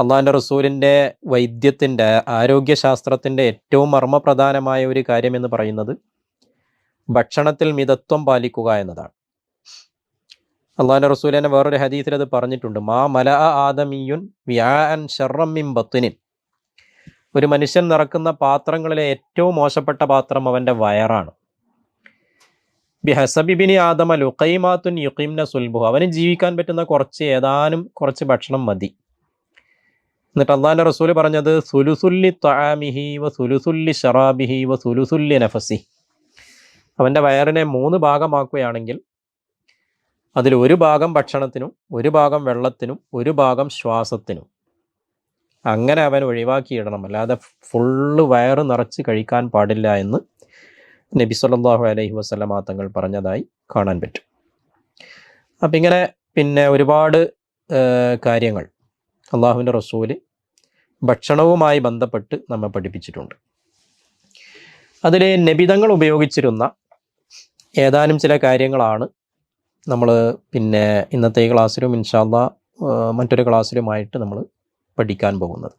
അള്ളാഹിന്റെ റസൂലിന്റെ വൈദ്യത്തിന്റെ ആരോഗ്യശാസ്ത്രത്തിന്റെ ഏറ്റവും മർമ്മപ്രധാനമായ ഒരു കാര്യം എന്ന് പറയുന്നത് ഭക്ഷണത്തിൽ മിതത്വം പാലിക്കുക എന്നതാണ്. അള്ളാഹിന്റെ റസൂലിനെ വേറൊരു ഹദീസിൽ അത് പറഞ്ഞിട്ടുണ്ട്. മാ മല ആദമിയുൻ വ്യാൻ ഒരു മനുഷ്യൻ നിറക്കുന്ന പാത്രങ്ങളിലെ ഏറ്റവും മോശപ്പെട്ട പാത്രം അവന്റെ വയറാണ്. ബിഹസബിബിനി ആദമ ലുക്കൈമാത്തുൻ യുക്കീംന സുൽബു അവന് ജീവിക്കാൻ പറ്റുന്ന കുറച്ച് ഏതാനും കുറച്ച് ഭക്ഷണം മതി. എന്നിട്ട് അള്ളാഹിന്റെ റസൂൽ പറഞ്ഞത് സുലുസുല്ലി ത്വാമിഹി വ സുലുസുല്ലി ഷറാബിഹി വ സുലുസുല്ലി നഫസി. അവന്റെ വയറിനെ മൂന്ന് ഭാഗമാക്കുകയാണെങ്കിൽ അതിൽ ഒരു ഭാഗം ഭക്ഷണത്തിനും ഒരു ഭാഗം വെള്ളത്തിനും ഒരു ഭാഗം ശ്വാസത്തിനും. അങ്ങനെ അവൻ ഒഴിവാക്കിയിടണം. അല്ലാതെ ഫുള്ള് വയറ് നിറച്ച് കഴിക്കാൻ പാടില്ല എന്ന് നബി സല്ലാഹു അലൈഹി വസല്ലമ തങ്ങൾ പറഞ്ഞതായി കാണാൻ പറ്റും. അപ്പം ഇങ്ങനെ പിന്നെ ഒരുപാട് കാര്യങ്ങൾ. അള്ളാഹുവിന്റെ റസൂൽ ഭക്ഷണവുമായി ബന്ധപ്പെട്ട് നമ്മെ പഠിപ്പിച്ചിട്ടുണ്ട്. അതിൽ നബിതങ്ങൾ ഉപയോഗിച്ചിരുന്ന ഏതാനും ചില കാര്യങ്ങളാണ് നമ്മൾ പിന്നെ ഇന്നത്തെ ക്ലാസ്സിലും ഇൻഷാല്ല മറ്റൊരു ക്ലാസ്സിലുമായിട്ട് നമ്മൾ പഠിക്കാൻ പോകുന്നത്.